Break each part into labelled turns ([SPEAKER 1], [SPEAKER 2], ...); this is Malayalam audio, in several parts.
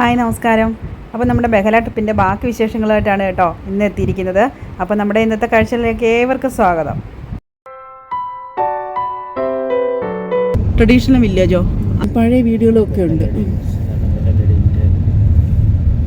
[SPEAKER 1] ഹായ് നമസ്കാരം. അപ്പോൾ നമ്മുടെ ബഹല ട്രിപ്പിന്റെ ബാക്കി വിശേഷങ്ങളായിട്ടാണ് കേട്ടോ ഇന്ന് എത്തിയിരിക്കുന്നത്. അപ്പോൾ നമ്മുടെ ഇന്നത്തെ കാഴ്ചയിലേക്ക് ഏവർക്കും സ്വാഗതം. ട്രഡീഷണൽ വില്ലേജോ പഴയ വീടുകളൊക്കെ ഒക്കെ ഉണ്ട്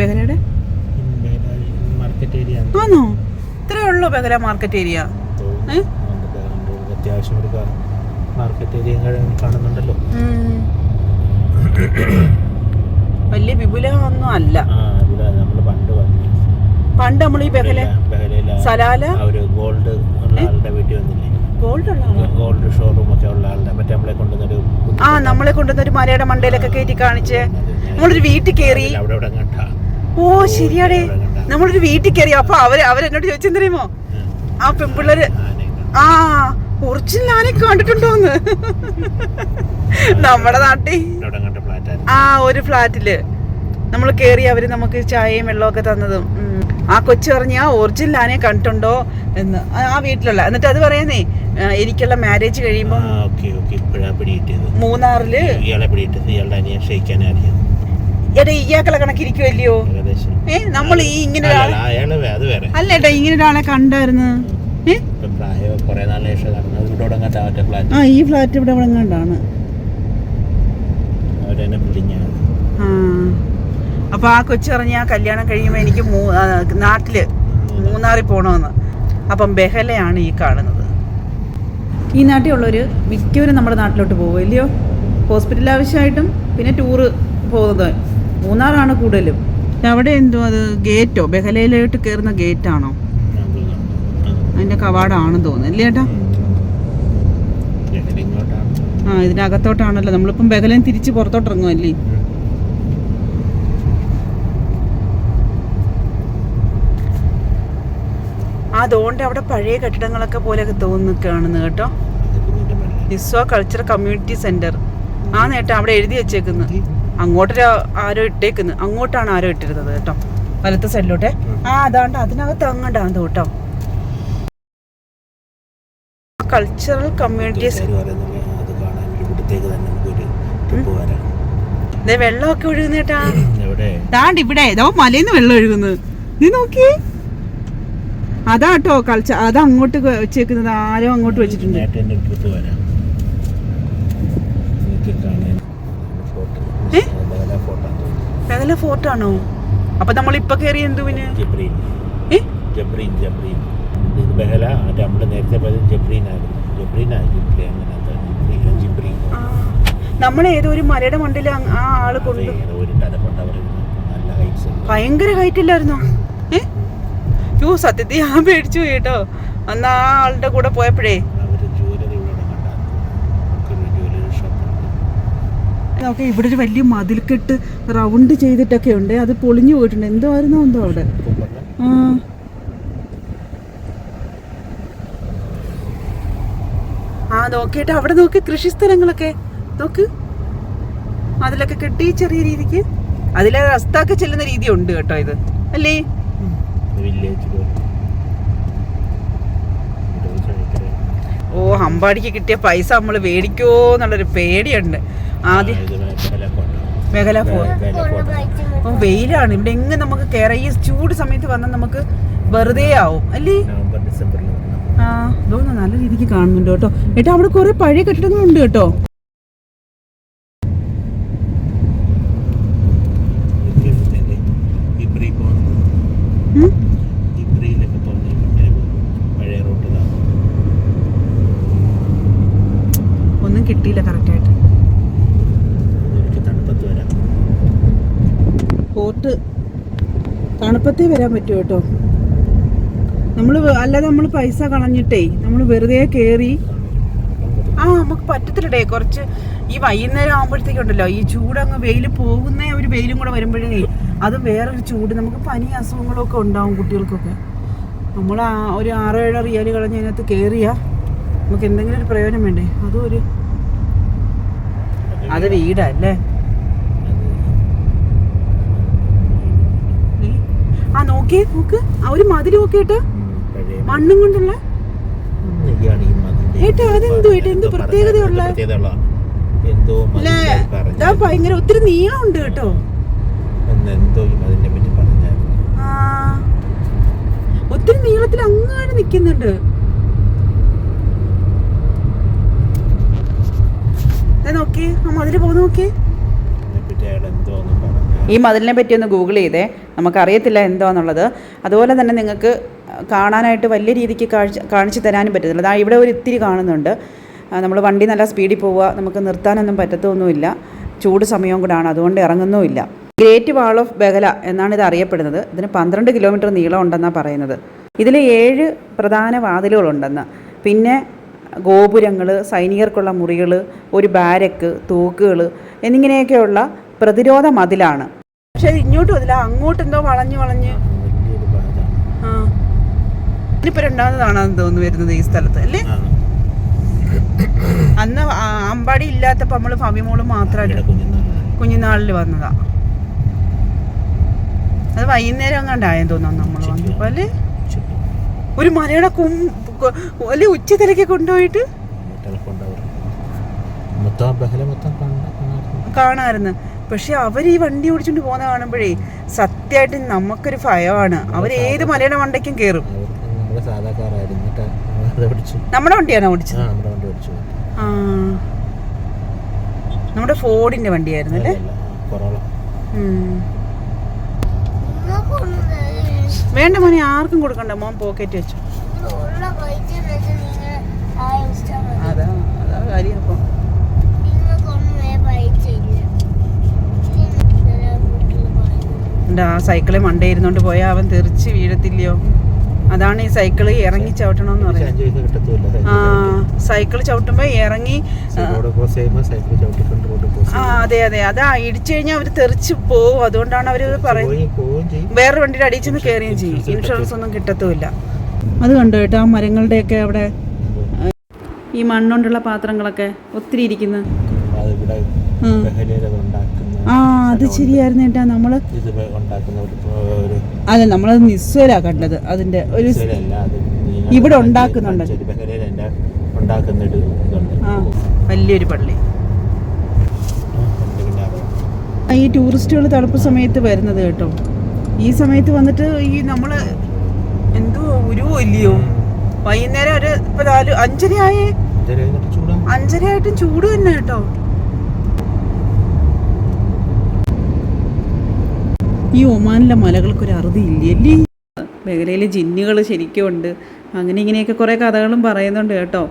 [SPEAKER 1] ബഹലയുടെ
[SPEAKER 2] മാർക്കറ്റ് ഏരിയ
[SPEAKER 1] ആണോ ഇത്രയേ ഉള്ളൂ ബഹല മാർക്കറ്റ് ഏരിയ?
[SPEAKER 2] അത്യാവശ്യം ഒരു മാർക്കറ്റ് ഏരിയ കാണുന്നുണ്ടല്ലോ.
[SPEAKER 1] വലിയ വിപുലമൊന്നും അല്ല.
[SPEAKER 2] പണ്ട്
[SPEAKER 1] നമ്മൾ ഈ ബഹല സലാല?
[SPEAKER 2] ഗോൾഡ് ആളുടെ വീട്ടിൽ വന്നില്ലേ?
[SPEAKER 1] ഗോൾഡ്
[SPEAKER 2] ഗോൾഡ് ഷോറൂം ഒക്കെ ഉള്ള ആളുടെ മറ്റേ നമ്മളെ കൊണ്ടുവന്നൊരു
[SPEAKER 1] ആ നമ്മളെ കൊണ്ടുവന്ന ഒരു മലയുടെ മണ്ടയിലൊക്കെ കയറ്റി കാണിച്ച്. നമ്മളൊരു വീട്ടിൽ കയറി ഓ ശരിയാടേ. നമ്മളൊരു വീട്ടിൽ കയറി അപ്പൊ അവർ അവരെന്നോട് ചോദിച്ചെന്തറിയുമോ ആ. പെൺപിള്ളേര്. ആ ഒറിജിനൽ ആനെ കണ്ടിട്ടുണ്ടോന്ന്? നമ്മുടെ നാട്ടിൽ ആ ഒരു ഫ്ലാറ്റിൽ നമ്മൾ കയറി അവർ നമുക്ക് ചായയും വെള്ളമൊക്കെ തന്നതും. ആ കൊച്ചു പറഞ്ഞ ആ ഒറിജിനൽ ആനെ കണ്ടിട്ടുണ്ടോ? എന്ന്. ആ- വീട്ടിലുള്ള. എന്നിട്ട് അത് പറയുന്നേ എനിക്കുള്ള മാരേജ് കഴിയുമ്പോൾ
[SPEAKER 2] മൂന്നാറിൽ
[SPEAKER 1] എടാ ഇയാക്കളെ കണക്കിരിക്കുമല്ലയോ ഏ നമ്മൾ ഈ ഇങ്ങനെ
[SPEAKER 2] അല്ല,
[SPEAKER 1] ഏട്ടാ ഇങ്ങനെ ഒരാളെ കണ്ടായിരുന്നു. ആ ഈ ഫ്ലാറ്റ് ഇവിടെ ഇവിടെ കണ്ടാണ് അപ്പൊ ആ കൊച്ചു പറഞ്ഞ ആ കല്യാണം കഴിയുമ്പോൾ എനിക്ക് നാട്ടിൽ മൂന്നാറിൽ പോകണമെന്ന് അപ്പം ബെഹലയാണ് ഈ കാണുന്നത്. ഈ നാട്ടിലുള്ളവർ മിക്കവരും നമ്മുടെ നാട്ടിലോട്ട് പോകും ഇല്ലയോ? ഹോസ്പിറ്റൽ ആവശ്യമായിട്ടും പിന്നെ ടൂറ് പോകുന്നത്. മൂന്നാറാണ് കൂടുതലും. അവിടെ എന്തോ അത് ഗേറ്റോ? ബെഹലയിലോട്ട് കയറുന്ന ഗേറ്റാണോ? അതിന്റെ കവാടമാണെന്ന് തോന്നുന്നു. അല്ലേ
[SPEAKER 2] ഏട്ടാ?
[SPEAKER 1] ആ ഇതിനകത്തോട്ടാണല്ലോ. നമ്മളിപ്പം ബഹലം തിരിച്ച് പുറത്തോട്ട് ഇറങ്ങുമല്ലേ അതുകൊണ്ട് അവിടെ പഴയ കെട്ടിടങ്ങളൊക്കെ പോലെയൊക്കെ തോന്നുന്നു കാണുന്നു കേട്ടോ. ഇസ്വ കൾച്ചർ കമ്മ്യൂണിറ്റി സെന്റർ. ആ നേട്ടം അവിടെ എഴുതി വെച്ചേക്കുന്നു അങ്ങോട്ടൊരു ആരോ ഇട്ടേക്കുന്നു. അങ്ങോട്ടാണ് ആരോ ഇട്ടിരുന്നത് കേട്ടോ. വലത്തെ സൈഡിലോട്ടെ. ആ അതാണ്ട് അതിനകത്ത് അങ്ങോട്ടാണ് കേട്ടോ.
[SPEAKER 2] വരാം.
[SPEAKER 1] കമ്മ്യൂണിറ്റീസ് വെള്ളമൊക്കെ ഒഴുകുന്നേട്ടാ ഇവിടെ ഏതോ മലയിന്ന് വെള്ളം ഒഴുകുന്നത്. നീ നോക്കി. അതാട്ടോ കളിച്ച അത് അങ്ങോട്ട് വെച്ചേക്കുന്നത്. ആരോ അങ്ങോട്ട് വെച്ചിട്ടുണ്ട്. പെകല ഫോർട്ടാണോ അപ്പൊ നമ്മൾ ഇപ്പൊ കയറി എന്തുവിന്?
[SPEAKER 2] ജബ്രീൻ.
[SPEAKER 1] ഏ?
[SPEAKER 2] ജബ്രീൻ ജബ്രീൻ. ഇത് ബഹല മറ്റേ നമ്മൾ നേരത്തെ പോയത് ജബ്രീനായിരുന്നു. ജബ്രീനാ ജിബ്രി അങ്ങനെ എന്താ? ജിബ്രി
[SPEAKER 1] നമ്മളെ ഏതോ ഒരു മലയുടെ മണ്ടയിൽ ആ ആൾ കൊണ്ട്
[SPEAKER 2] ഒരു തലപ്പണ്ട നല്ല ഹൈറ്റ്സ്
[SPEAKER 1] ഭയങ്കര ഹൈറ്റ് ഇല്ലായിരുന്നോ? ഏ? യോ സത്യത്തിൽ ഞാൻ പേടിച്ചു കേട്ടോ. അന്ന് ആ ആളുടെ കൂടെ പോയപ്പോഴേ.
[SPEAKER 2] ഇവിടെ
[SPEAKER 1] ഒരു വലിയ മതിൽക്കെട്ട് റൗണ്ട് ചെയ്തിട്ടൊക്കെ ഉണ്ട്. അത് പൊളിഞ്ഞു പോയിട്ടുണ്ട്. എന്തോ ആയിരുന്നോ എന്തോ അവിടെ? ആ. നോക്കിയിട്ട് അവിടെ നോക്ക് കൃഷി സ്ഥലങ്ങളൊക്കെ. നോക്ക്. അതിലൊക്കെ കെട്ടി ചെറിയ രീതിക്ക്. അതിലെ റസ്താക്ക് ചെല്ലുന്ന രീതി ഉണ്ട് കേട്ടോ ഇത്. അല്ലേ? ഓ ഹമ്പാടിക്ക് കിട്ടിയ പൈസ നമ്മൾ മേടിക്കോ എന്നുള്ളൊരു പേടിയുണ്ട്. ആദ്യം മേഖല ഓ വെയിലാണ്. ഇവിടെ എങ്ങും നമുക്ക് കയറാം ഈ ചൂട് സമയത്ത് വന്നാൽ നമുക്ക് വെറുതെ ആവും അല്ലേ ഇതൊന്ന് നല്ല രീതിക്ക് കാണുന്നുണ്ട് കേട്ടോ. ഏട്ടാ അവിടെ കുറെ പഴയ കെട്ടിടങ്ങളുണ്ട് കേട്ടോ. ഒന്നും കിട്ടിയില്ല കറക്റ്റായിട്ട് പോർട്ട് തണുപ്പത്തേ വരാൻ പറ്റുമോ കേട്ടോ. നമ്മൾ അല്ലാതെ നമ്മൾ പൈസ കളഞ്ഞിട്ടേ നമ്മൾ വെറുതെ കയറി ആ നമുക്ക് പറ്റത്തില്ലടേ. കുറച്ച് ഈ വൈകുന്നേരം ആകുമ്പോഴത്തേക്കുണ്ടല്ലോ ഈ ചൂടങ്ങ് വെയിൽ പോകുന്ന ഒരു വെയിലും കൂടെ വരുമ്പോഴേ അതും വേറൊരു ചൂട്. നമുക്ക് പനി അസുഖങ്ങളൊക്കെ ഉണ്ടാവും കുട്ടികൾക്കൊക്കെ. നമ്മൾ ആ ഒരു ആറോ ഏഴോ റിയാൽ കളഞ്ഞ് അതിനകത്ത് കയറിയാ നമുക്ക് എന്തെങ്കിലും ഒരു പ്രയോജനം വേണ്ടേ? അതും ഒരു അത് വീടല്ലേ ആ നോക്കിയേ നോക്ക്. ആ ഒരു മതിൽ നോക്കിയിട്ട്. മണ്ണും കൊണ്ടുള്ള
[SPEAKER 2] ഈ മതിലിന്റെ
[SPEAKER 1] ഏട്ടാ, അതെന്തോ ഏട്ടാ, എന്തോ പ്രത്യേകതയുള്ള? ഭയങ്കര ഒത്തിരി നീളമുണ്ട് കേട്ടോ. ഒത്തിരി നീളത്തിൽ അങ്ങാണ് നിക്കുന്നുണ്ട്. ദേ നോക്കി ആ മതിൽ പോകുന്ന നോക്കേ
[SPEAKER 2] എന്തോ
[SPEAKER 1] ഈ മതിലിനെ പറ്റി ഒന്ന് ഗൂഗിൾ ചെയ്തേ. നമുക്കറിയത്തില്ല എന്താണെന്നുള്ളത് അതുപോലെ തന്നെ നിങ്ങൾക്ക് കാണാനായിട്ട് വലിയ രീതിക്ക് കാഴ്ച കാണിച്ചു തരാനും പറ്റത്തില്ല. അതാ ഇവിടെ ഒരു ഇത്തിരി കാണുന്നുണ്ട്. നമ്മൾ വണ്ടി നല്ല സ്പീഡിൽ പോവുക നമുക്ക് നിർത്താനൊന്നും പറ്റത്തൊന്നുമില്ല. ചൂട് സമയവും കൂടാണ് അതുകൊണ്ട് ഇറങ്ങുന്നുമില്ല. ഗ്രേറ്റ് വാൾ ഓഫ് ബഗല എന്നാണ് ഇത് അറിയപ്പെടുന്നത്. ഇതിന് പന്ത്രണ്ട് കിലോമീറ്റർ നീളം ഉണ്ടെന്നാണ് പറയുന്നത്. ഇതിൽ ഏഴ് പ്രധാന വാതിലുകളുണ്ടെന്ന്. പിന്നെ ഗോപുരങ്ങൾ സൈനികർക്കുള്ള മുറികൾ ഒരു ബാരക്ക് തൂക്കുകൾ എന്നിങ്ങനെയൊക്കെയുള്ള പ്രതിരോധ മതിലാണ് പക്ഷെ ഇങ്ങോട്ട് വന്നില്ല അങ്ങോട്ട് എന്തോ വളഞ്ഞു വളഞ്ഞ്. ഇനിയിപ്പോ രണ്ടാമതാണെന്ന് തോന്നുന്നു വരുന്നത് ഈ സ്ഥലത്ത് അല്ലേ? അന്ന് അമ്പാടി ഇല്ലാത്തപ്പോ നമ്മൾ ഫമിമോൾ മാത്രമായിട്ട് കുഞ്ഞുനാളിൽ വന്നതാ. അത് വൈകുന്നേരം അങ്ങാണ്ടായെന്ന് തോന്നുന്നു നമ്മൾ വന്നപ്പോ അല്ലേ? ഒരു മലയുടെ കും അല്ലെ ഉച്ചത്തിലേക്ക് കൊണ്ടുപോയിട്ട്?
[SPEAKER 2] കാണാറുണ്ട്.
[SPEAKER 1] കാണാമായിരുന്നു പക്ഷെ അവർ ഈ വണ്ടി ഓടിച്ചുകൊണ്ട് പോകുന്ന കാണുമ്പോഴേ സത്യമായിട്ട് നമുക്കൊരു ഭയമാണ്. അവർ ഏത് മലയുടെ മണ്ടയ്ക്കും കയറും
[SPEAKER 2] നമ്മുടെ
[SPEAKER 1] വണ്ടിയാണോ
[SPEAKER 2] ആ
[SPEAKER 1] ഓടിച്ചത്
[SPEAKER 2] നമ്മുടെ വണ്ടി
[SPEAKER 1] ആ. നമ്മുടെ ഫോർഡിന്റെ വണ്ടിയായിരുന്നു അല്ലേ. വേണ്ട മോനെ ആർക്കും കൊടുക്കണ്ട. മോൻ പോക്കറ്റ് വെച്ചു. അതാ അതാ കാര്യം അപ്പം. ഉണ്ട്, ആ സൈക്കിളിൽ മണ്ടേ ഇരുന്നോണ്ട് പോയാൽ അവൻ തെറിച്ച് വീഴത്തില്ലയോ? അതാണ് ഈ സൈക്കിൾ ഇറങ്ങി ചവിട്ടണമെന്ന് പറയുന്നത്. ആ സൈക്കിൾ ചവിട്ടുമ്പോ ഇറങ്ങി ആ, അതെ അതെ. അതാ ഇടിച്ചു കഴിഞ്ഞാൽ അവർ തെറിച്ച് പോവും. അതുകൊണ്ടാണ് അവർ പറയുന്നത്. വേറെ വണ്ടിയുടെ അടിയിൽ ചെന്ന് കയറുകയും ചെയ്യും. ഇൻഷുറൻസ് ഒന്നും കിട്ടത്തുമില്ല. അത് കണ്ടു കേട്ടോ ആ മരങ്ങളുടെയൊക്കെ അവിടെ ഈ മണ്ണുകൊണ്ടുള്ള പാത്രങ്ങളൊക്കെ ഒത്തിരി ഇരിക്കുന്നു. ആ അത് ശരിയായിരുന്നു കേട്ടാ
[SPEAKER 2] നമ്മൾ
[SPEAKER 1] അതെ നമ്മളത് നിസ്വരാ കണ്ടത്. അതിന്റെ ഒരു ഇവിടെ ഉണ്ടാക്കുന്നുണ്ട്. വലിയൊരു പള്ളി. ഈ ടൂറിസ്റ്റുകൾ തണുപ്പ് സമയത്ത് വരുന്നത് കേട്ടോ. ഈ സമയത്ത് വന്നിട്ട് ഈ നമ്മൾ എന്തോ ഉരുവോ ഇല്ലയോ? വൈകുന്നേരം ഒരു ഇപ്പൊ നാല്
[SPEAKER 2] അഞ്ചര ആയേ
[SPEAKER 1] അഞ്ചരയായിട്ടും ചൂട് തന്നെ കേട്ടോ. ഈ ഒമാനിലെ മലകൾക്കൊരു അറുതിയില്ലേ? അല്ലേ? മേഖലയിലെ ജിന്നുകൾ ശരിക്കും ഉണ്ട് അങ്ങനെ ഇങ്ങനെയൊക്കെ കുറേ കഥകളും പറയുന്നുണ്ട് കേട്ടോ.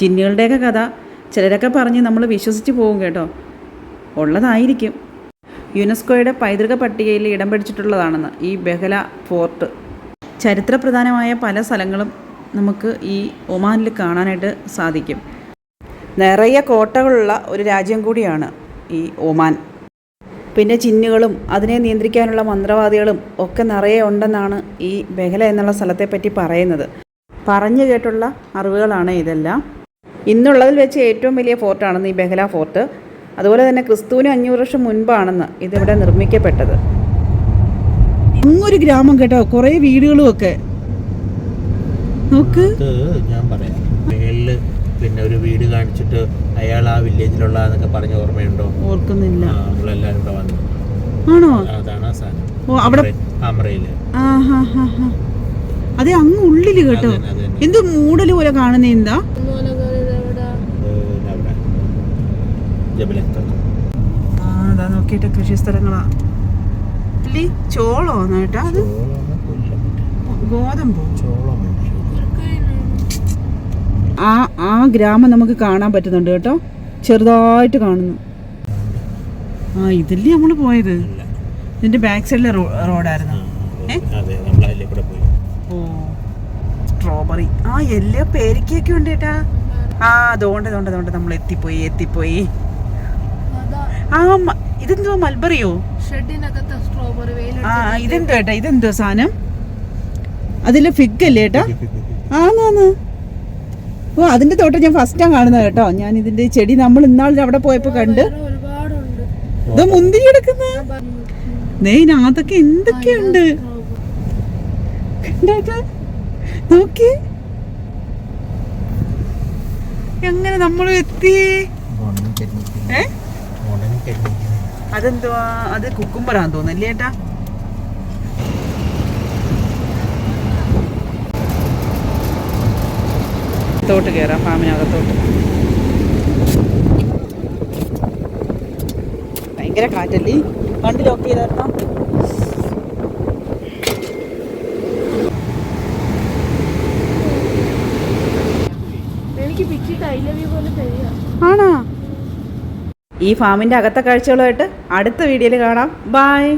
[SPEAKER 1] ജിന്നുകളുടെയൊക്കെ കഥ ചിലരൊക്കെ പറഞ്ഞ് നമ്മൾ വിശ്വസിച്ച് പോകും കേട്ടോ. ഉള്ളതായിരിക്കും. യുനെസ്കോയുടെ പൈതൃക പട്ടികയിൽ ഇടം പിടിച്ചിട്ടുള്ളതാണെന്ന് ഈ ബഹല ഫോർട്ട്. ചരിത്രപ്രധാനമായ പല സ്ഥലങ്ങളും നമുക്ക് ഈ ഒമാനിൽ കാണാനായിട്ട് സാധിക്കും. നിറയെ കോട്ടകളുള്ള ഒരു രാജ്യം കൂടിയാണ് ഈ ഒമാൻ. പിന്നെ ചിന്നുകളും അതിനെ നിയന്ത്രിക്കാനുള്ള മന്ത്രവാദികളും ഒക്കെ നിറയെ ഉണ്ടെന്നാണ് ഈ ബഹല എന്നുള്ള സ്ഥലത്തെപ്പറ്റി പറയുന്നത്. പറഞ്ഞു കേട്ടുള്ള അറിവുകളാണ് ഇതെല്ലാം. ഇന്നുള്ളതിൽ വെച്ച് ഏറ്റവും വലിയ ഫോർട്ടാണെന്ന് ഈ ബഹല ഫോർട്ട്. അതുപോലെ തന്നെ ക്രിസ്തുവിന് അഞ്ഞൂറ് വർഷം മുൻപാണെന്ന് ഇതിവിടെ നിർമ്മിക്കപ്പെട്ടത്. ഇങ്ങൊരു ഗ്രാമം കേട്ടോ കുറേ വീടുകളും ഒക്കെ. നോക്ക്.
[SPEAKER 2] ഞാൻ പറയാം. പിന്നെ ഒരു വീട് കാണിച്ചിട്ട് അയാൾ ആ വില്ലേജിലുള്ളതെന്നൊക്കെ പറഞ്ഞ ഓർമ്മയുണ്ടോ?
[SPEAKER 1] ഓർക്കുന്നില്ല.
[SPEAKER 2] നമ്മളെല്ലാരും ഇവിടെ വന്നു.
[SPEAKER 1] ആണോ?
[SPEAKER 2] അതാണ് ആ സാധനം.
[SPEAKER 1] ഓ അവിടെ
[SPEAKER 2] അമറയിൽ.
[SPEAKER 1] ആ ഹാ ഹാ ഹാ. അതെ അങ്ങ് ഉള്ളിൽ കേട്ടോ. എന്ത് മൂടൽ പോലെ കാണുന്ന എന്താ?
[SPEAKER 2] അത്
[SPEAKER 1] നോക്കിയിട്ട് കൃഷി സ്ഥലങ്ങളാ. ചോളോന്നേട്ടാ കേട്ടാ അത്? ഗോതമ്പോ?
[SPEAKER 2] ചോളമാണ്
[SPEAKER 1] ആ ആ ഗ്രാമം നമുക്ക് കാണാൻ പറ്റുന്നുണ്ട് കേട്ടോ. ചെറുതായിട്ട് കാണുന്നു. ആ ഇതില്ലേ നമ്മൾ പോയത്. ഇതിന്റെ ബാക്ക് സൈഡിലെ റോഡായിരുന്നു. ഓ സ്ട്രോബെറി ആ എല്ലാ പേരിക്കൊക്കെ ഉണ്ട് കേട്ടാ ആ അതുകൊണ്ട് അതുകൊണ്ട് അതുകൊണ്ട് നമ്മൾ എത്തിപ്പോയി എത്തിപ്പോയി. ആ ഇതെന്തോ മൽബറിയോ? ആ ഇതെന്തോ ഏട്ടാ ഇതെന്തോ സാധനം? അതിലെ ഫിഗ് അല്ലേ ഏട്ടാ? ആന്നാന്ന് ഓ അതിന്റെ തോട്ടം ഞാൻ ഫസ്റ്റ് ടൈം കാണുന്നത് കേട്ടോ. ഞാൻ ഇതിന്റെ ചെടി നമ്മൾ ഇന്നാളിൽ അവിടെ പോയപ്പോ കണ്ട്. ഇത് മുന്തിരി എടുക്കുന്ന? ദേ ഇതിനകത്തൊക്കെ എന്തൊക്കെയുണ്ട്? നോക്കി എങ്ങനെ നമ്മൾ എത്തി. അതെന്തുവാ? അത് കുക്കുംബറാന്ന് തോന്നുന്നു അല്ലേ ഏട്ടാ? അകത്തോട്ട് കയറാം ഫാമിനകത്തോട്ട് ഭയങ്കര കാറ്റല്ലേ? വണ്ടി ലോക്ക് ചെയ്തായിരുന്നോ? ആണോ? ഈ ഫാമിന്റെ അകത്തെ കാഴ്ചകളുമായിട്ട് അടുത്ത വീഡിയോയിൽ കാണാം. ബായ്